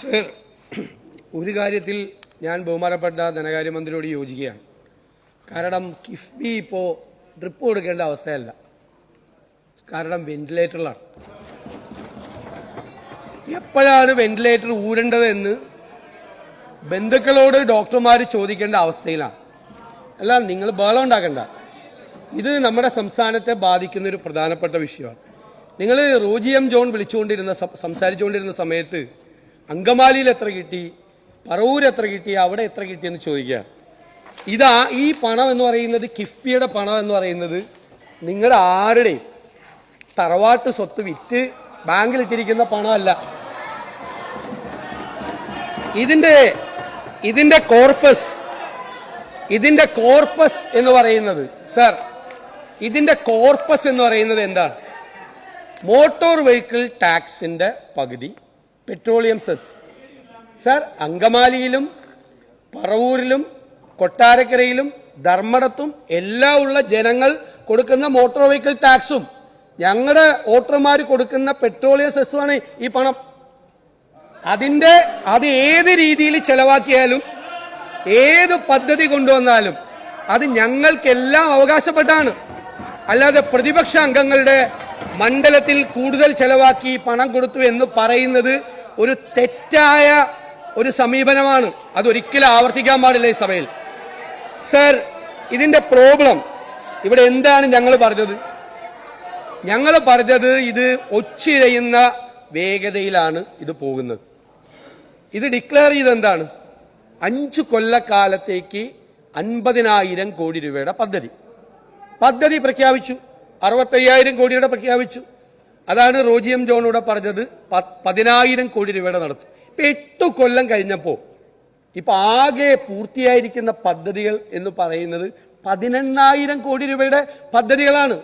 Sir ഒരു കാര്യത്തിൽ ഞാൻ ബഹുമാനപ്പെട്ട ധനകാര്യമന്ത്രിയോട് യോജിക്കുകയാണ്. കാരണം കിഫ്ബി ഇപ്പോൾ ഡ്രിപ്പ് കൊടുക്കേണ്ട അവസ്ഥയല്ല. കാരണം വെന്റിലേറ്ററിലാണ് എപ്പോഴാണ് വെന്റിലേറ്റർ ഊരേണ്ടത് എന്ന് ബന്ധുക്കളോട് ഡോക്ടർമാർ ചോദിക്കേണ്ട അവസ്ഥയിലാണ്. അല്ല നിങ്ങൾ ബഹളം ഉണ്ടാക്കണ്ട. ഇത് നമ്മുടെ സംസ്ഥാനത്തെ ബാധിക്കുന്ന ഒരു പ്രധാനപ്പെട്ട വിഷയമാണ്. നിങ്ങൾ റോജി എം ജോൺ വിളിച്ചുകൊണ്ടിരുന്ന സംസാരിച്ചുകൊണ്ടിരുന്ന സമയത്ത് അങ്കമാലിയിൽ എത്ര കിട്ടി? പറവൂർ എത്ര കിട്ടി? അവിടെ എത്ര കിട്ടിയെന്ന് ചോദിക്കുക. ഇതാ ഈ പണം എന്ന് പറയുന്നത് കിഫ്ബിയുടെ പണം എന്ന് പറയുന്നത് നിങ്ങളുടെ ആരുടെയും തറവാട്ട് സ്വത്ത് വിറ്റ് ബാങ്കിലിട്ടിരിക്കുന്ന പണമല്ല. ഇതിന്റെ ഇതിന്റെ കോർപ്പസ് ഇതിന്റെ കോർപ്പസ് എന്ന് പറയുന്നത് സർ ഇതിന്റെ കോർപ്പസ് എന്ന് പറയുന്നത് എന്താണ് മോട്ടോർ വെഹിക്കിൾ ടാക്സിന്റെ പകുതി. Petroleum cess. സർ അങ്കമാലിയിലും പറവൂരിലും കൊട്ടാരക്കരയിലും ധർമ്മടത്തും എല്ലാം ഉള്ള ജനങ്ങൾ കൊടുക്കുന്ന മോട്ടോർ വെഹിക്കിൾ ടാക്സും ഞങ്ങളുടെ വോട്ടർമാർ കൊടുക്കുന്ന പെട്രോളിയം സെസ്സുമാണ് ഈ പണം. അതിന്റെ അത് ഏത് രീതിയിൽ ചെലവാക്കിയാലും ഏത് പദ്ധതി കൊണ്ടുവന്നാലും അത് ഞങ്ങൾക്കെല്ലാം അവകാശപ്പെട്ടാണ്. അല്ലാതെ പ്രതിപക്ഷ അംഗങ്ങളുടെ മണ്ഡലത്തിൽ കൂടുതൽ ചെലവാക്കി പണം കൊടുത്തു എന്ന് പറയുന്നത് ഒരു തെറ്റായ ഒരു സമീപനമാണ്. അതൊരിക്കലും ആവർത്തിക്കാൻ പാടില്ല ഈ സഭയിൽ. സർ ഇതിന്റെ പ്രോബ്ലം ഇവിടെ എന്താണ് ഞങ്ങൾ പറഞ്ഞത്? ഞങ്ങൾ പറഞ്ഞത് ഇത് ഒച്ചിഴയുന്ന വേഗതയിലാണ് ഇത് പോകുന്നത്. ഇത് ഡിക്ലെയർ ചെയ്ത് എന്താണ്? അഞ്ചു കൊല്ലക്കാലത്തേക്ക് അൻപതിനായിരം കോടി രൂപയുടെ പദ്ധതി. പദ്ധതി പ്രഖ്യാപിച്ചു. അറുപത്തയ്യായിരം കോടിയുടെ പ്രഖ്യാപിച്ചു. അതാണ് റോജിയം ജോണിലൂടെ പറഞ്ഞത്. പ- പതിനായിരം കോടി രൂപയുടെ നടത്തും. ഇപ്പൊ എട്ട് കൊല്ലം കഴിഞ്ഞപ്പോൾ ഇപ്പൊ ആകെ പൂർത്തിയായിരിക്കുന്ന പദ്ധതികൾ എന്ന് പറയുന്നത് പതിനെണ്ണായിരം കോടി രൂപയുടെ പദ്ധതികളാണ്.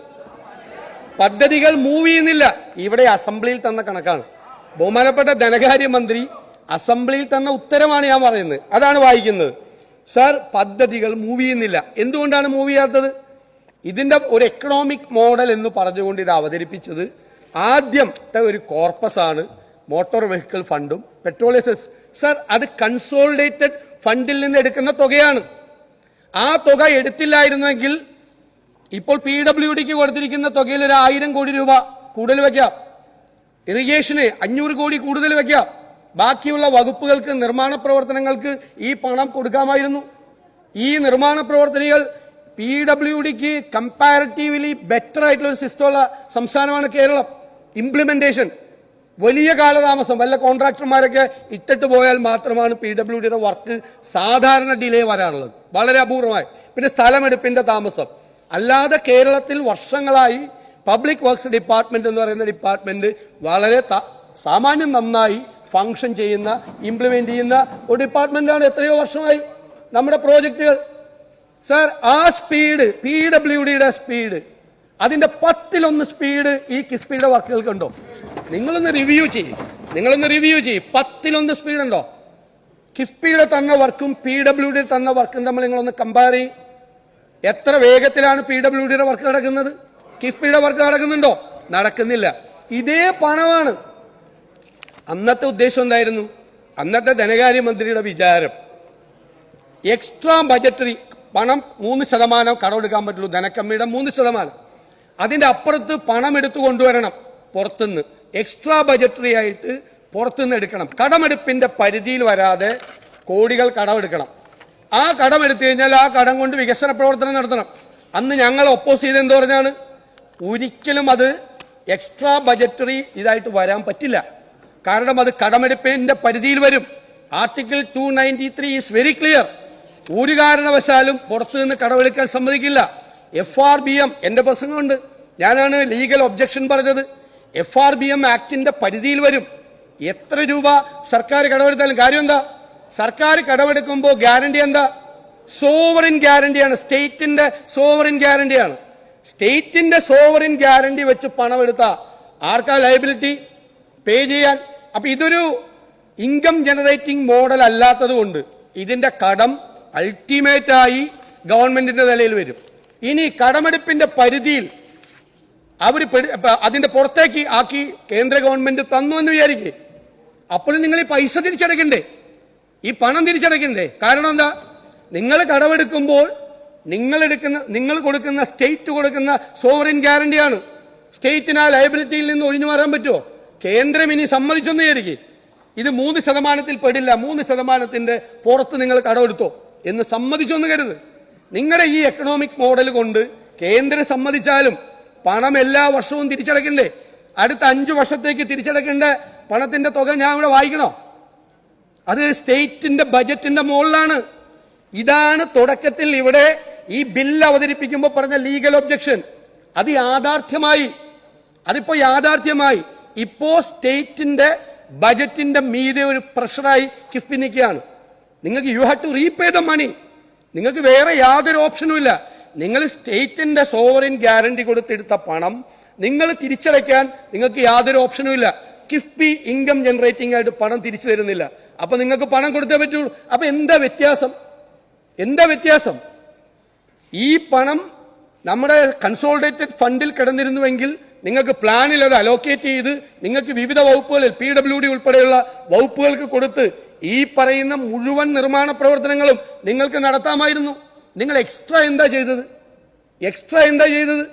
പദ്ധതികൾ മൂവ് ചെയ്യുന്നില്ല. ഇവിടെ അസംബ്ലിയിൽ തന്ന കണക്കാണ്. ബഹുമാനപ്പെട്ട ധനകാര്യമന്ത്രി അസംബ്ലിയിൽ തന്ന ഉത്തരമാണ് ഞാൻ പറയുന്നത്. അതാണ് വായിക്കുന്നത്. സർ പദ്ധതികൾ മൂവ് ചെയ്യുന്നില്ല. എന്തുകൊണ്ടാണ് മൂവ് ചെയ്യാത്തത്? ഇതിന്റെ ഒരു എക്കണോമിക് മോഡൽ എന്ന് പറഞ്ഞുകൊണ്ട് ഇത് അവതരിപ്പിച്ചത് ആദ്യത്തെ ഒരു കോർപ്പസ് ആണ് മോട്ടോർ വെഹിക്കിൾ ഫണ്ടും പെട്രോളിയം സർ സാർ അത് കൺസോളിഡേറ്റഡ് ഫണ്ടിൽ നിന്ന് എടുക്കുന്ന തുകയാണ്. ആ തുക എടുത്തില്ലായിരുന്നെങ്കിൽ ഇപ്പോൾ പി ഡബ്ല്യു ഡിക്ക് കൊടുത്തിരിക്കുന്ന തുകയിൽ ഒരു ആയിരം കോടി രൂപ കൂടുതൽ വെക്കാം. ഇറിഗേഷന് അഞ്ഞൂറ് കോടി കൂടുതൽ വെക്കാം. ബാക്കിയുള്ള വകുപ്പുകൾക്ക് നിർമ്മാണ പ്രവർത്തനങ്ങൾക്ക് ഈ പണം കൊടുക്കാമായിരുന്നു. ഈ നിർമ്മാണ പ്രവർത്തനങ്ങൾ പി ഡബ്ല്യു ഡിക്ക് കമ്പാരിറ്റീവ്ലി ബെറ്റർ ആയിട്ടുള്ള ഒരു സിസ്റ്റമുള്ള സംസ്ഥാനമാണ് കേരളം. ഇംപ്ലിമെന്റേഷൻ വലിയ കാലതാമസം. വല്ല കോൺട്രാക്ടർമാരൊക്കെ ഇട്ടിട്ട് പോയാൽ മാത്രമാണ് പി ഡബ്ല്യു ഡിയുടെ വർക്ക് സാധാരണ ഡിലേ വരാറുള്ളത്. വളരെ അപൂർവമായി പിന്നെ സ്ഥലമെടുപ്പിന്റെ താമസം. അല്ലാതെ കേരളത്തിൽ വർഷങ്ങളായി പബ്ലിക് വർക്ക്സ് ഡിപ്പാർട്ട്മെന്റ് എന്ന് പറയുന്ന ഡിപ്പാർട്ട്മെന്റ് വളരെ സാമാന്യം നന്നായി ഫങ്ഷൻ ചെയ്യുന്ന ഇംപ്ലിമെന്റ് ചെയ്യുന്ന ഒരു ഡിപ്പാർട്ട്മെന്റാണ് എത്രയോ വർഷമായി നമ്മുടെ പ്രോജക്റ്റുകൾ സാർ ആ സ്പീഡ് പി ഡബ്ല്യു ഡിയുടെ സ്പീഡ് അതിന്റെ പത്തിലൊന്ന് സ്പീഡ് ഈ കിഫ്ബിയുടെ വർക്കുകൾക്കുണ്ടോ നിങ്ങളൊന്ന് റിവ്യൂ ചെയ്യും. നിങ്ങളൊന്ന് റിവ്യൂ ചെയ്യും. പത്തിലൊന്ന് സ്പീഡ് ഉണ്ടോ? കിഫ്ബിയുടെ തന്ന വർക്കും പി ഡബ്ല്യു ഡി തന്ന വർക്കും തമ്മിൽ നിങ്ങളൊന്ന് കമ്പയർ ചെയ്യും. എത്ര വേഗത്തിലാണ് പി ഡബ്ല്യു ഡിയുടെ വർക്ക് നടക്കുന്നത്? കിഫ്ബിയുടെ വർക്ക് നടക്കുന്നുണ്ടോ? നടക്കുന്നില്ല. ഇതേ പണമാണ്. അന്നത്തെ ഉദ്ദേശം എന്തായിരുന്നു? അന്നത്തെ ധനകാര്യമന്ത്രിയുടെ വിചാരം. എക്സ്ട്രാ ബജറ്ററി പണം മൂന്ന് ശതമാനം കടമെടുക്കാൻ പറ്റുള്ളൂ. ധനക്കമ്മിയുടെ മൂന്ന് ശതമാനം. അതിന്റെ അപ്പുറത്ത് പണം എടുത്തു കൊണ്ടുവരണം. പുറത്തുനിന്ന്. എക്സ്ട്രാ ബജറ്ററി ആയിട്ട് പുറത്തുനിന്ന് എടുക്കണം. കടമെടുപ്പിന്റെ പരിധിയിൽ വരാതെ കോടികൾ കടമെടുക്കണം. ആ കടമെടുത്തു കഴിഞ്ഞാൽ ആ കടം കൊണ്ട് വികസന പ്രവർത്തനം നടത്തണം. അന്ന് ഞങ്ങൾ ഒപ്പോസ് ചെയ്ത് എന്ത് പറഞ്ഞാണ്? ഒരിക്കലും അത് എക്സ്ട്രാ ബജറ്ററി ഇതായിട്ട് വരാൻ പറ്റില്ല. കാരണം അത് കടമെടുപ്പിന്റെ പരിധിയിൽ വരും. Article two ninety three is very clear ഒരു കാരണവശാലും പുറത്തുനിന്ന് കടമെടുക്കാൻ സമ്മതിക്കില്ല. എഫ് ആർ ബി എം എന്റെ പ്രസംഗമുണ്ട്. ഞാനാണ് ലീഗൽ ഒബ്ജക്ഷൻ പറഞ്ഞത്. എഫ് ആർ ബി എം ആക്ടിന്റെ പരിധിയിൽ വരും. എത്ര രൂപ സർക്കാർ കടമെടുത്താലും കാര്യം എന്താ? സർക്കാർ കടമെടുക്കുമ്പോൾ ഗ്യാരണ്ടി എന്താ? സോവറിൻ ഗ്യാരണ്ടിയാണ് സ്റ്റേറ്റിന്റെ സോവറിൻ ഗ്യാരണ്ടിയാണ് സ്റ്റേറ്റിന്റെ സോവറിൻ ഗ്യാരണ്ടി വെച്ച് പണം എടുത്ത ആർക്കാ ലയബിലിറ്റി പേ ചെയ്യാൻ. അപ്പൊ ഇതൊരു ഇൻകം ജനറേറ്റിംഗ് മോഡൽ അല്ലാത്തത് കൊണ്ട് ഇതിന്റെ കടം അൾട്ടിമേറ്റായി ഗവൺമെന്റിന്റെ നിലയിൽ വരും. ഇനി കടമെടുപ്പിന്റെ പരിധിയിൽ അവർ അതിന്റെ പുറത്തേക്ക് ആക്കി കേന്ദ്ര ഗവൺമെന്റ് തന്നു എന്ന് വിചാരിക്കേ. അപ്പോഴും നിങ്ങൾ ഈ പൈസ തിരിച്ചടയ്ക്കണ്ടേ? ഈ പണം തിരിച്ചടയ്ക്കണ്ടേ? കാരണം എന്താ? നിങ്ങൾ കടമെടുക്കുമ്പോൾ നിങ്ങൾ എടുക്കുന്ന നിങ്ങൾ കൊടുക്കുന്ന സ്റ്റേറ്റ് കൊടുക്കുന്ന സോവറിൻ ഗ്യാരണ്ടിയാണ് സ്റ്റേറ്റിന് ആ ലയബിലിറ്റിയിൽ നിന്ന് ഒഴിഞ്ഞു മാറാൻ പറ്റുമോ കേന്ദ്രം ഇനി സമ്മതിച്ചെന്ന് വിചാരിക്കും. ഇത് മൂന്ന് ശതമാനത്തിൽ പെടില്ല. മൂന്ന് ശതമാനത്തിന്റെ പുറത്ത് നിങ്ങൾ കടമെടുത്തോ എന്ന് സമ്മതിച്ചൊന്ന് കരുത്. നിങ്ങളുടെ ഈ എക്കണോമിക് മോഡൽ കൊണ്ട് കേന്ദ്രം സമ്മതിച്ചാലും പണം എല്ലാ വർഷവും തിരിച്ചടക്കണ്ടേ അടുത്ത അഞ്ചു വർഷത്തേക്ക് തിരിച്ചടക്കേണ്ട പണത്തിന്റെ തുക ഞാൻ ഇവിടെ വായിക്കണോ? അത് സ്റ്റേറ്റിന്റെ ബജറ്റിന്റെ മുകളിലാണ്. ഇതാണ് തുടക്കത്തിൽ ഇവിടെ ഈ ബില്ല് അവതരിപ്പിക്കുമ്പോൾ പറഞ്ഞ ലീഗൽ ഒബ്ജക്ഷൻ. അത് യാഥാർത്ഥ്യമായി അതിപ്പോ യാഥാർത്ഥ്യമായി ഇപ്പോ സ്റ്റേറ്റിന്റെ ബജറ്റിന്റെ മീതെ ഒരു പ്രഷറായി കിഫ്ബി നിൽക്കുകയാണ്. നിങ്ങൾക്ക് you have to repay the money. നിങ്ങൾക്ക് വേറെ യാതൊരു ഓപ്ഷനും ഇല്ല. നിങ്ങൾ സ്റ്റേറ്റിന്റെ സോവറിൻ ഗ്യാരണ്ടി കൊടുത്തെടുത്ത പണം നിങ്ങൾ തിരിച്ചടയ്ക്കാൻ നിങ്ങൾക്ക് യാതൊരു ഓപ്ഷനും ഇല്ല. കിഫ്ബി ഇൻകം ജനറേറ്റിംഗ് ആയിട്ട് പണം തിരിച്ചു തരുന്നില്ല. അപ്പൊ നിങ്ങൾക്ക് പണം കൊടുത്തേ പറ്റുള്ളൂ. അപ്പൊ എന്താ വ്യത്യാസം? എന്താ വ്യത്യാസം? ഈ പണം നമ്മുടെ കൺസോൾഡേറ്റഡ് ഫണ്ടിൽ കിടന്നിരുന്നുവെങ്കിൽ നിങ്ങൾക്ക് പ്ലാനിൽ അത് അലോക്കേറ്റ് ചെയ്ത് നിങ്ങൾക്ക് വിവിധ വകുപ്പുകളിൽ പി ഡബ്ല്യു ഡി ഉൾപ്പെടെയുള്ള വകുപ്പുകൾക്ക് കൊടുത്ത് ഈ പറയുന്ന മുഴുവൻ നിർമ്മാണ പ്രവർത്തനങ്ങളും നിങ്ങൾക്ക് നടത്താമായിരുന്നു. നിങ്ങൾ എക്സ്ട്രാ എന്താ ചെയ്തത്? എക്സ്ട്രാ എന്താ ചെയ്തത്?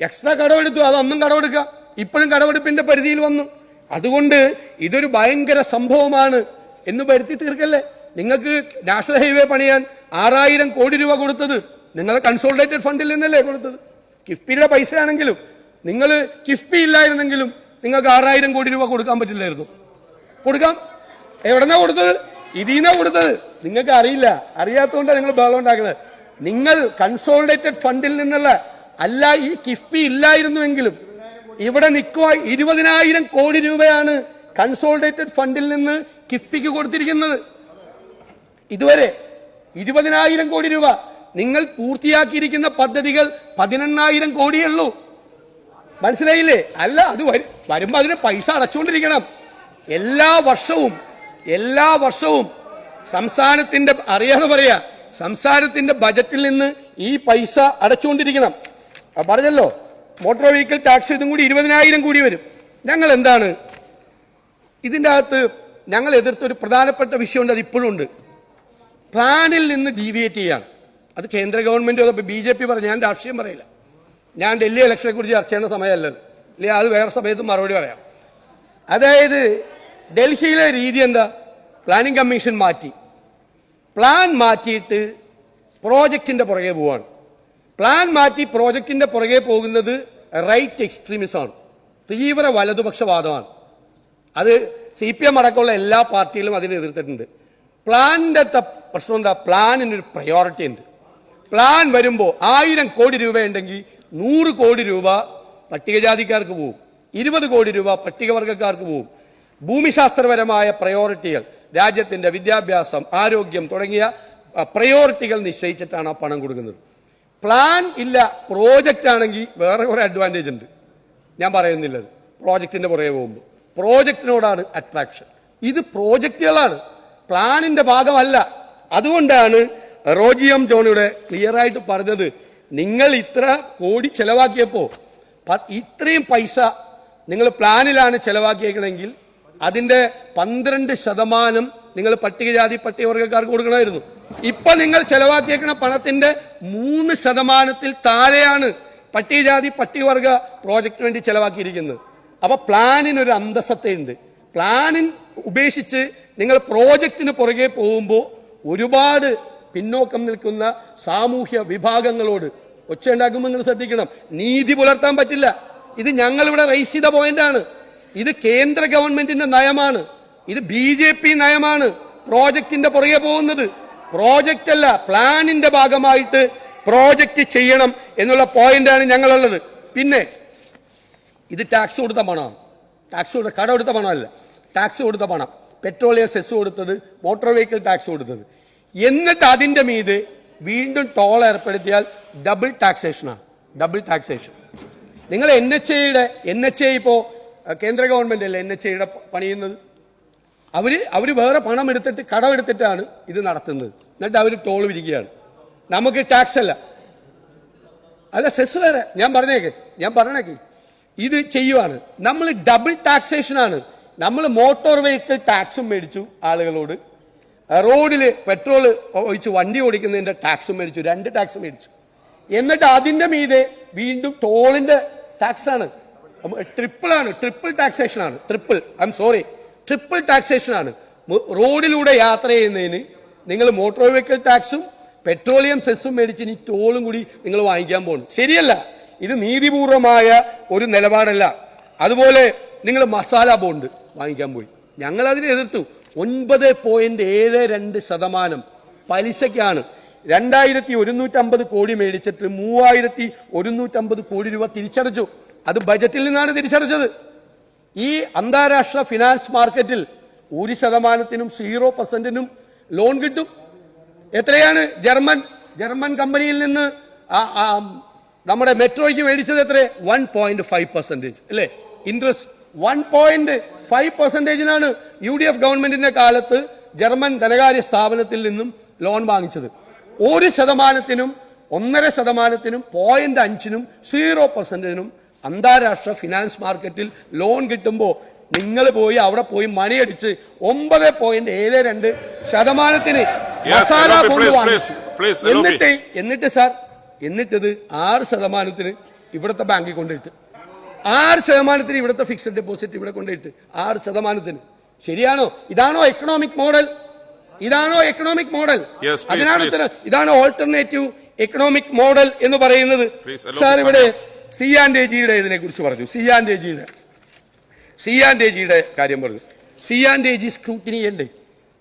എക്സ്ട്രാ കടമെടുത്തു. അതൊന്നും കടമെടുക്കുക. ഇപ്പോഴും കടമെടുപ്പിന്റെ പരിധിയിൽ വന്നു. അതുകൊണ്ട് ഇതൊരു ഭയങ്കര സംഭവമാണ് എന്ന് വരുത്തി തീർക്കല്ലേ? നിങ്ങൾക്ക് നാഷണൽ ഹൈവേ പണിയാൻ ആറായിരം കോടി രൂപ കൊടുത്തത് നിങ്ങൾ കൺസോൾട്ടേറ്റഡ് ഫണ്ടിൽ നിന്നല്ലേ കൊടുത്തത്? കിഫ്ബിയുടെ പൈസയാണെങ്കിലും നിങ്ങൾ കിഫ്ബി ഇല്ലായിരുന്നെങ്കിലും നിങ്ങൾക്ക് ആറായിരം കോടി രൂപ കൊടുക്കാൻ പറ്റില്ലായിരുന്നു. കൊടുക്കാം. എവിടെന്നാ കൊടുത്തത്? ഇതിന്നാ കൊടുത്തത്? നിങ്ങൾക്ക് അറിയില്ല. അറിയാത്തതുകൊണ്ടാണ് നിങ്ങൾ ബഹളം ഉണ്ടാക്കുന്നത്. നിങ്ങൾ കൺസോളിഡേറ്റഡ് ഫണ്ടിൽ നിന്നുള്ള അല്ല ഈ കിഫ്ബി ഇല്ലായിരുന്നുവെങ്കിലും ഇവിടെ നിൽക്കുക ഇരുപതിനായിരം കോടി രൂപയാണ് കൺസോളിഡേറ്റഡ് ഫണ്ടിൽ നിന്ന് കിഫ്ബിക്ക് കൊടുത്തിരിക്കുന്നത്. ഇതുവരെ ഇരുപതിനായിരം കോടി രൂപ നിങ്ങൾ പൂർത്തിയാക്കിയിരിക്കുന്ന പദ്ധതികൾ പതിനെണ്ണായിരം കോടിയേ ഉള്ളൂ മനസ്സിലായില്ലേ? അല്ല അത് വരും വരുമ്പോ അതിന് പൈസ അടച്ചുകൊണ്ടിരിക്കണം എല്ലാ വർഷവും എല്ലാ വർഷവും സംസ്ഥാനത്തിന്റെ അറിയാതെ പറയാ സംസ്ഥാനത്തിന്റെ ബജറ്റിൽ നിന്ന് ഈ പൈസ അടച്ചുകൊണ്ടിരിക്കണം. പറഞ്ഞല്ലോ? മോട്ടോർ വെഹിക്കിൾ ടാക്സ് ഇതും കൂടി ഇരുപതിനായിരം കൂടി വരും. ഞങ്ങൾ എന്താണ്? ഇതിന്റെ അകത്ത് ഞങ്ങൾ എതിർത്തൊരു പ്രധാനപ്പെട്ട വിഷയമുണ്ട് അത് ഇപ്പോഴും ഉണ്ട്. പ്ലാനിൽ നിന്ന് ഡീവിയേറ്റ് ചെയ്യാണ്. അത് കേന്ദ്ര ഗവൺമെന്റ് ബി ജെ പി പറഞ്ഞു ഞാൻ രാഷ്ട്രീയം പറയില്ല. ഞാൻ ഡൽഹി ഇലക്ഷനെ കുറിച്ച് ചർച്ച ചെയ്യുന്ന സമയമല്ലത്. ഇല്ലേ അത് വേറെ സമയത്ത് മറുപടി പറയാം. അതായത് ഡൽഹിയിലെ രീതി എന്താ? പ്ലാനിംഗ് കമ്മീഷൻ മാറ്റി. പ്ലാൻ മാറ്റിയിട്ട് പ്രോജക്റ്റിന്റെ പുറകെ പോവാണ്. പ്ലാൻ മാറ്റി പ്രോജക്റ്റിന്റെ പുറകെ പോകുന്നത് റൈറ്റ് എക്സ്ട്രീമിസമാണ് തീവ്ര വലതുപക്ഷവാദമാണ്. അത് സി പി എം അടക്കമുള്ള എല്ലാ പാർട്ടികളും അതിനെ എതിർത്തിട്ടുണ്ട്. പ്ലാനിന്റെ പ്രശ്നം എന്താ? പ്ലാനിന് ഒരു പ്രയോറിറ്റി ഉണ്ട്. പ്ലാൻ വരുമ്പോൾ ആയിരം കോടി രൂപ ഉണ്ടെങ്കിൽ നൂറ് കോടി രൂപ പട്ടികജാതിക്കാർക്ക് പോവും. ഇരുപത് കോടി രൂപ പട്ടികവർഗക്കാർക്ക് പോവും. ഭൂമിശാസ്ത്രപരമായ പ്രയോറിറ്റികൾ രാജ്യത്തിന്റെ വിദ്യാഭ്യാസം ആരോഗ്യം തുടങ്ങിയ പ്രയോറിറ്റികൾ നിശ്ചയിച്ചിട്ടാണ് ആ പണം കൊടുക്കുന്നത്. പ്ലാൻ ഇല്ല പ്രോജക്റ്റ് ആണെങ്കിൽ വേറെ കുറേ അഡ്വാന്റേജ് ഉണ്ട്. ഞാൻ പറയുന്നില്ലത് പ്രോജക്റ്റിന്റെ പുറകെ പോകുമ്പോൾ. പ്രോജക്റ്റിനോടാണ് അട്രാക്ഷൻ ഇത് പ്രോജക്റ്റുകളാണ് പ്ലാനിന്റെ ഭാഗമല്ല. അതുകൊണ്ടാണ് റോജിയം ജോണിയുടെ ക്ലിയറായിട്ട് പറഞ്ഞത്. നിങ്ങൾ ഇത്ര കോടി ചെലവാക്കിയപ്പോൾ ഇത്രയും പൈസ നിങ്ങൾ പ്ലാനിലാണ് ചെലവാക്കിയേക്കണമെങ്കിൽ അതിന്റെ പന്ത്രണ്ട് ശതമാനം നിങ്ങൾ പട്ടികജാതി പട്ടികവർഗക്കാർക്ക് കൊടുക്കണമായിരുന്നു. ഇപ്പൊ നിങ്ങൾ ചെലവാക്കിയേക്കുന്ന പണത്തിന്റെ മൂന്ന് ശതമാനത്തിൽ താഴെയാണ് പട്ടികജാതി പട്ടികവർഗ പ്രോജക്റ്റിന് വേണ്ടി ചെലവാക്കിയിരിക്കുന്നത്. അപ്പൊ പ്ലാനിന് ഒരു അന്തസത്തയുണ്ട്. പ്ലാനിൻ ഉപേക്ഷിച്ച് നിങ്ങൾ പ്രോജക്റ്റിന് പുറകെ പോകുമ്പോൾ ഒരുപാട് പിന്നോക്കം നിൽക്കുന്ന സാമൂഹ്യ വിഭാഗങ്ങളോട് ഒച്ചയുണ്ടാക്കുമ്പോൾ നിങ്ങൾ ശ്രദ്ധിക്കണം. നീതി പുലർത്താൻ പറ്റില്ല. ഇത് ഞങ്ങളിവിടെ റൈസ് ചെയ്ത പോയിന്റാണ് ഇത് കേന്ദ്ര ഗവൺമെന്റിന്റെ നയമാണ്. ഇത് ബി ജെ പി നയമാണ്. പ്രോജക്റ്റിന്റെ പുറകെ പോകുന്നത്. പ്രോജക്റ്റ് അല്ല പ്ലാനിന്റെ ഭാഗമായിട്ട് പ്രോജക്റ്റ് ചെയ്യണം എന്നുള്ള പോയിന്റാണ് ഞങ്ങളുള്ളത്. പിന്നെ ഇത് ടാക്സ് കൊടുത്ത പണമാണ്. ടാക്സ് കൊടുത്ത കട കൊടുത്ത പണമല്ല. ടാക്സ് കൊടുത്ത പണം. പെട്രോളിയം സെസ് കൊടുത്തത് മോട്ടോർ വെഹിക്കിൾ ടാക്സ് കൊടുത്തത്. എന്നിട്ട് അതിന്റെ മീത് വീണ്ടും ടോൾ ഏർപ്പെടുത്തിയാൽ ഡബിൾ ടാക്സേഷനാണ്. Double taxation. നിങ്ങൾ എൻ എച്ച് എയുടെ എൻ എച്ച് എ ഇപ്പോ അഹ്, കേന്ദ്ര ഗവൺമെന്റ് അല്ലേ എൻ എച്ച് ഐയുടെ പണിയുന്നത്? അവർ അവർ വേറെ പണം എടുത്തിട്ട് കടമെടുത്തിട്ടാണ് ഇത് നടത്തുന്നത്. എന്നിട്ട് അവർ ടോൾ വിരിക്കുകയാണ്. നമുക്ക് ടാക്സ് അല്ല. അല്ല സെസ് വേറെ. ഞാൻ പറഞ്ഞേക്ക്. ഞാൻ പറഞ്ഞേക്ക്. ഇത് ചെയ്യുവാണ്. നമ്മൾ ഡബിൾ ടാക്സേഷൻ ആണ്. നമ്മൾ മോട്ടോർ വെഹിക്കിൾ ടാക്സും മേടിച്ചു ആളുകളോട്. റോഡിൽ പെട്രോൾ ഒഴിച്ച് വണ്ടി ഓടിക്കുന്നതിന്റെ ടാക്സും മേടിച്ചു. രണ്ട് ടാക്സ് മേടിച്ചു. എന്നിട്ട് അതിന്റെ മീതെ വീണ്ടും ടോളിന്റെ ടാക്സ് ആണ് ട്രിപ്പിൾ ആണ് ട്രിപ്പിൾ ടാക്സേഷൻ ആണ്. Triple I M sorry triple taxation ആണ് റോഡിലൂടെ യാത്ര ചെയ്യുന്നതിന് നിങ്ങൾ മോട്ടോർ വെഹിക്കിൾ ടാക്സും പെട്രോളിയം സെസ്സും മേടിച്ച് ഇനി ടോളും കൂടി നിങ്ങൾ വാങ്ങിക്കാൻ പോകുന്നു ശരിയല്ല. ഇത് നീതിപൂർവമായ ഒരു നിലപാടല്ല. അതുപോലെ നിങ്ങൾ മസാല ബോണ്ട് വാങ്ങിക്കാൻ പോയി. ഞങ്ങൾ അതിനെ എതിർത്തു. ഒൻപത് പോയിന്റ് ഏഴ് രണ്ട് ശതമാനം പലിശയ്ക്കാണ്. രണ്ടായിരത്തി ഒരുന്നൂറ്റമ്പത് കോടി മേടിച്ചിട്ട് മൂവായിരത്തി ഒരുന്നൂറ്റമ്പത് കോടി രൂപ തിരിച്ചടച്ചു. അത് ബജറ്റിൽ നിന്നാണ് തിരിച്ചടച്ചത്. ഈ അന്താരാഷ്ട്ര ഫിനാൻസ് മാർക്കറ്റിൽ ഒരു ശതമാനത്തിനും സീറോ പെർസെന്റിനും ലോൺ കിട്ടും. എത്രയാണ്? ജർമ്മൻ ജർമ്മൻ കമ്പനിയിൽ നിന്ന് നമ്മുടെ മെട്രോയ്ക്ക് മേടിച്ചത് എത്ര? വൺ പോയിന്റ് ഫൈവ് പെർസെന്റേജ് അല്ലേ? ഇൻട്രസ്റ്റ് വൺ പോയിന്റ് ഫൈവ് പെർസെന്റേജിനാണ് യു ഡി എഫ് ഗവൺമെന്റിന്റെ കാലത്ത് ജർമ്മൻ ധനകാര്യ സ്ഥാപനത്തിൽ നിന്നും ലോൺ വാങ്ങിച്ചത്. ഒരു ശതമാനത്തിനും ഒന്നര ശതമാനത്തിനും പോയിന്റ് അഞ്ചിനും സീറോ പെർസെന്റിനും അന്താരാഷ്ട്ര ഫിനാൻസ് മാർക്കറ്റിൽ ലോൺ കിട്ടുമ്പോൾ നിങ്ങൾ പോയി അവിടെ പോയി മണിയടിച്ച് ഒമ്പത് പോയിന്റ് ഏഴ് രണ്ട് ശതമാനത്തിന് മസാല. എന്നിട്ട് എന്നിട്ട് സാർ എന്നിട്ടത് ആറ് ശതമാനത്തിന് ഇവിടുത്തെ ബാങ്കിൽ കൊണ്ടിട്ട് ആറ് ശതമാനത്തിന് ഇവിടുത്തെ ഫിക്സഡ് ഡെപ്പോസിറ്റ് ഇവിടെ കൊണ്ടിട്ട് ആറ് ശതമാനത്തിന്. ശരിയാണോ? ഇതാണോ എക്കണോമിക് മോഡൽ ഇതാണോ എക്കണോമിക് മോഡൽ അതിനാണ് ഇതാണോ ഓൾട്ടർനേറ്റീവ് എക്കണോമിക് മോഡൽ എന്ന് പറയുന്നത്. സാർ ഇവിടെ സി ആൻഡ് എ ജിയുടെ ഇതിനെ കുറിച്ച് പറഞ്ഞു. സി ആൻഡ് എ ജിയുടെ സി ജിയുടെ കാര്യം പറഞ്ഞു. സി ആൻഡ് ജി സ്ക്രൂട്ടിനി ചെയ്യണ്ടേ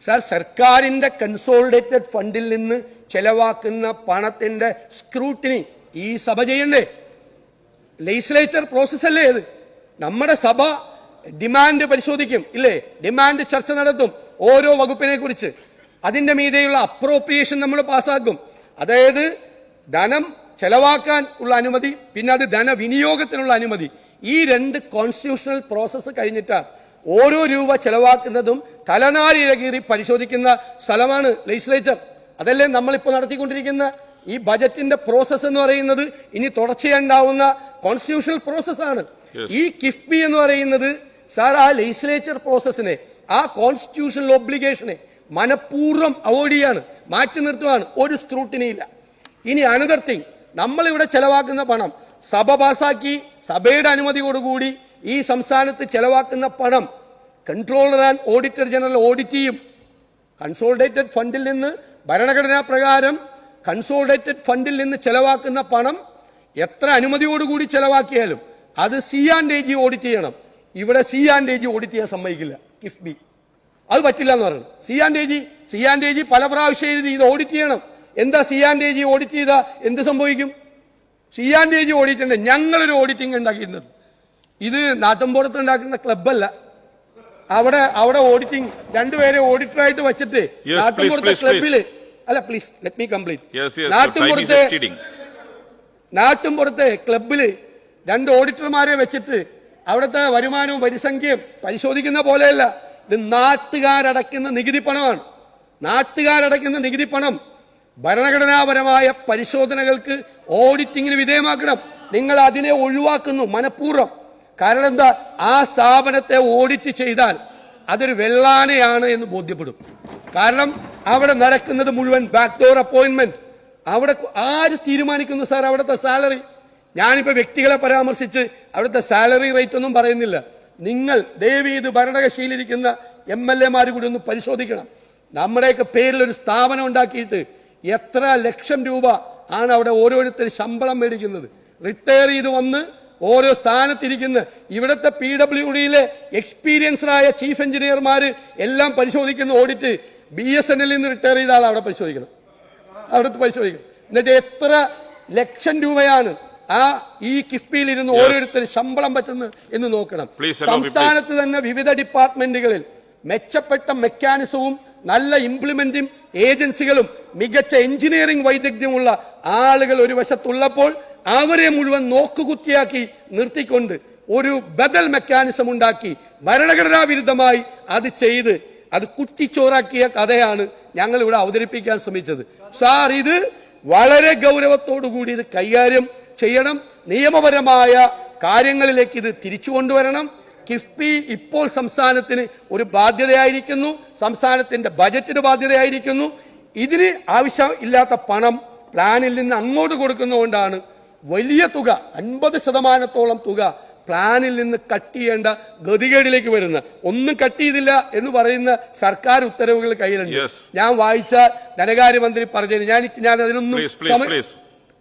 സാർ സർക്കാരിന്റെ കൺസോളിഡേറ്റഡ് ഫണ്ടിൽ നിന്ന് ചെലവാക്കുന്ന പണത്തിന്റെ സ്ക്രൂട്ടിനി ഈ സഭ ചെയ്യണ്ടേ ലെജിസ്ലേച്ചർ പ്രോസസ് അല്ലേ ഇത്? നമ്മുടെ സഭ ഡിമാൻഡ് പരിശോധിക്കും ഇല്ലേ? ഡിമാൻഡ് ചർച്ച നടത്തും ഓരോ വകുപ്പിനെ കുറിച്ച്. അതിന്റെ മീതെയുള്ള അപ്രോപ്രിയേഷൻ നമ്മൾ പാസ്സാക്കും അതായത് ധനം ചെലവാക്കാൻ ഉള്ള അനുമതി പിന്നെ അത് ധനവിനിയോഗത്തിനുള്ള അനുമതി. ഈ രണ്ട് കോൺസ്റ്റിറ്റ്യൂഷണൽ പ്രോസസ്സ് കഴിഞ്ഞിട്ടാണ് ഓരോ രൂപ ചെലവാക്കുന്നതും തലനാരിഴകീറി പരിശോധിക്കുന്ന സ്ഥലമാണ് ലെജിസ്ലേച്ചർ അതല്ലേ നമ്മളിപ്പോൾ നടത്തിക്കൊണ്ടിരിക്കുന്ന ഈ ബജറ്റിന്റെ പ്രോസസ്സ് എന്ന് പറയുന്നത് ഇനി തുടർച്ചയുണ്ടാവുന്ന കോൺസ്റ്റിറ്റ്യൂഷണൽ പ്രോസസ്സാണ് ആണ്. ഈ കിഫ്ബി എന്ന് പറയുന്നത് സാർ ആ ലെജിസ്ലേച്ചർ പ്രോസസ്സിനെ ആ കോൺസ്റ്റിറ്റ്യൂഷണൽ ഒബ്ലിഗേഷനെ മനഃപൂർവം അവോയ്ഡ് ചെയ്യാണ് മാറ്റി നിർത്തുകയാണ് ഒരു സ്ക്രൂട്ടിനിയില്ല ഇനി അനദർ തിങ് നമ്മളിവിടെ ചെലവാക്കുന്ന പണം സഭ പാസാക്കി സഭയുടെ അനുമതിയോടുകൂടി ഈ സംസ്ഥാനത്ത് ചെലവാക്കുന്ന പണം controller and auditor general audit ചെയ്യും. കൺസോളിഡേറ്റഡ് ഫണ്ടിൽ നിന്ന് ഭരണഘടനാ പ്രകാരം കൺസോളിഡേറ്റഡ് ഫണ്ടിൽ നിന്ന് ചെലവാക്കുന്ന പണം എത്ര അനുമതിയോടുകൂടി ചെലവാക്കിയാലും അത് C and A G audit ചെയ്യണം. ഇവിടെ C and A G audit ചെയ്യാൻ സമ്മതിക്കില്ല. കിഫ്ബി അത് പറ്റില്ല എന്ന് പറയുന്നത് C and A G C and A G പല പ്രാവശ്യം എഴുതി ഇത് ഓഡിറ്റ് ചെയ്യണം. എന്താ C and A G audit ചെയ്താൽ എന്ത് സംഭവിക്കും? C and A G audit ഉണ്ട് ഞങ്ങളൊരു ഓഡിറ്റിംഗ് ഉണ്ടാക്കിയിരുന്നത് ഇത് നാട്ടുംപുറത്ത് ഉണ്ടാക്കുന്ന ക്ലബ്ബല്ല. അവിടെ അവിടെ ഓഡിറ്റിംഗ് രണ്ടുപേരെ ഓഡിറ്ററായിട്ട് വെച്ചിട്ട് please, ക്ലബിൽ അല്ല please let me complete exceeding. നാട്ടിൻപുറത്തെ ക്ലബിൽ രണ്ട് ഓഡിറ്റർമാരെ വെച്ചിട്ട് അവിടുത്തെ വരുമാനവും പരിസംഖ്യയും പരിശോധിക്കുന്ന പോലെയല്ല. ഇത് നാട്ടുകാരടയ്ക്കുന്ന നികുതി പണമാണ്. നാട്ടുകാരടയ്ക്കുന്ന നികുതി പണം ഭരണഘടനാപരമായ പരിശോധനകൾക്ക് ഓഡിറ്റിങ്ങിന് വിധേയമാക്കണം. നിങ്ങൾ അതിനെ ഒഴിവാക്കുന്നു മനഃപൂർവം. കാരണം എന്താ? ആ സ്ഥാപനത്തെ ഓഡിറ്റ് ചെയ്താൽ അതൊരു വെള്ളാനയാണ് എന്ന് ബോധ്യപ്പെടും. കാരണം അവിടെ നടക്കുന്നത് മുഴുവൻ ബാക്ക്ഡോർ അപ്പോയിന്റ്മെന്റ് അവിടെ ആര് തീരുമാനിക്കുന്നു സാർ അവിടുത്തെ സാലറി ഞാനിപ്പോ വ്യക്തികളെ പരാമർശിച്ച് അവിടുത്തെ സാലറി റേറ്റ് ഒന്നും പറയുന്നില്ല. നിങ്ങൾ ദയവി ഇത് ഭരണകക്ഷിയിലിരിക്കുന്ന എം എൽ എമാർ കൂടി ഒന്ന് പരിശോധിക്കണം. നമ്മുടെയൊക്കെ പേരിൽ ഒരു സ്ഥാപനം ഉണ്ടാക്കിയിട്ട് എത്ര ലക്ഷം രൂപ ആണ് അവിടെ ഓരോരുത്തർ ശമ്പളം മേടിക്കുന്നത്. റിട്ടയർ ചെയ്ത് വന്ന് ഓരോ സ്ഥാനത്തിരിക്കുന്ന. ഇവിടുത്തെ പി ഡബ്ല്യു ഡിയിലെ എക്സ്പീരിയൻസ്ഡായ ചീഫ് എഞ്ചിനീയർമാർ എല്ലാം പരിശോധിക്കുന്ന ഓഡിറ്റ് ബി എസ് എൻ എല്ലിൽ നിന്ന് റിട്ടയർ ചെയ്ത ആൾ അവിടെ പരിശോധിക്കണം. അവിടുത്തെ പരിശോധിക്കണം. എന്നിട്ട് എത്ര ലക്ഷം രൂപയാണ് ആ ഈ കിഫ്ബിയിൽ ഇരുന്ന്. ഓരോരുത്തർ ശമ്പളം പറ്റുന്നു എന്ന് നോക്കണം. സംസ്ഥാനത്ത് തന്നെ വിവിധ ഡിപ്പാർട്ട്മെന്റുകളിൽ മെച്ചപ്പെട്ട മെക്കാനിസവും നല്ല ഇംപ്ലിമെന്റിംഗ് ഏജൻസികളും മികച്ച എഞ്ചിനീയറിംഗ് വൈദഗ്ധ്യമുള്ള ആളുകൾ ഒരു വശത്തുള്ളപ്പോൾ അവരെ മുഴുവൻ നോക്കുകുത്തിയാക്കി നിർത്തിക്കൊണ്ട് ഒരു ബദൽ മെക്കാനിസം ഉണ്ടാക്കി ഭരണഘടനാ വിരുദ്ധമായി അത് ചെയ്ത് അത് കുറ്റിച്ചോറാക്കിയ കഥയാണ് ഞങ്ങൾ ഇവിടെ അവതരിപ്പിക്കാൻ ശ്രമിച്ചത്. സാർ ഇത് വളരെ ഗൗരവത്തോടു കൂടി ഇത് കൈകാര്യം ചെയ്യണം. നിയമപരമായ കാര്യങ്ങളിലേക്ക് ഇത് തിരിച്ചു കൊണ്ടുവരണം. കിഫ്ബി ഇപ്പോൾ സംസ്ഥാനത്തിന് ഒരു ബാധ്യതയായിരിക്കുന്നു സംസ്ഥാനത്തിന്റെ ബജറ്റിന് ബാധ്യതയായിരിക്കുന്നു. ഇതിന് ആവശ്യമില്ലാത്ത പണം പ്ലാനിൽ നിന്ന് അങ്ങോട്ട് കൊടുക്കുന്നതുകൊണ്ടാണ് വലിയ തുക അൻപത് ശതമാനത്തോളം തുക പ്ലാനിൽ നിന്ന് കട്ട് ചെയ്യേണ്ട ഗതികേടിലേക്ക് വരുന്ന ഒന്നും കട്ട് ചെയ്തില്ല എന്ന് പറയുന്ന സർക്കാർ ഉത്തരവുകൾ കയ്യിലുണ്ട്. ഞാൻ വായിച്ച ധനകാര്യമന്ത്രി പറഞ്ഞത് ഞാൻ ഞാൻ അതിനൊന്നും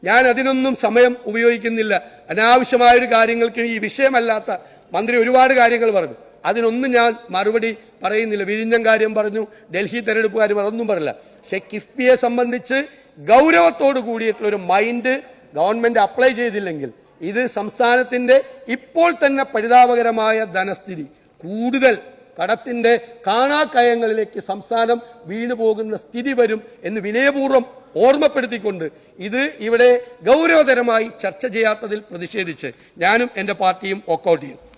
ഞാൻ അതിനൊന്നും സമയം ഉപയോഗിക്കുന്നില്ല. അനാവശ്യമായ ഒരു കാര്യങ്ങൾക്ക് ഈ വിഷയമല്ലാത്ത മന്ത്രി ഒരുപാട് കാര്യങ്ങൾ പറഞ്ഞു. അതിനൊന്നും ഞാൻ മറുപടി പറയുന്നില്ല. വിരിഞ്ഞം കാര്യം പറഞ്ഞു ഡൽഹി തെരഞ്ഞെടുപ്പ് കാര്യം അതൊന്നും പറയില്ല. പക്ഷെ കിഫ്ബിയെ സംബന്ധിച്ച് ഗൗരവത്തോട് കൂടിയിട്ടുള്ള ഒരു മൈൻഡ് ഗവൺമെന്റ് അപ്ലൈ ചെയ്തില്ലെങ്കിൽ ഇത് സംസ്ഥാനത്തിന്റെ ഇപ്പോൾ തന്നെ പരിതാപകരമായ ധനസ്ഥിതി കൂടുതൽ കടത്തിന്റെ കാണാക്കയങ്ങളിലേക്ക് സംസ്ഥാനം വീണു പോകുന്ന സ്ഥിതി വരും എന്ന് വിനയപൂർവം ഓർമ്മപ്പെടുത്തിക്കൊണ്ട് ഇത് ഇവിടെ ഗൗരവതരമായി ചർച്ച ചെയ്യാത്തതിൽ പ്രതിഷേധിച്ച് ഞാനും എന്റെ പാർട്ടിയും ഒക്കൗട്ട് ചെയ്യും.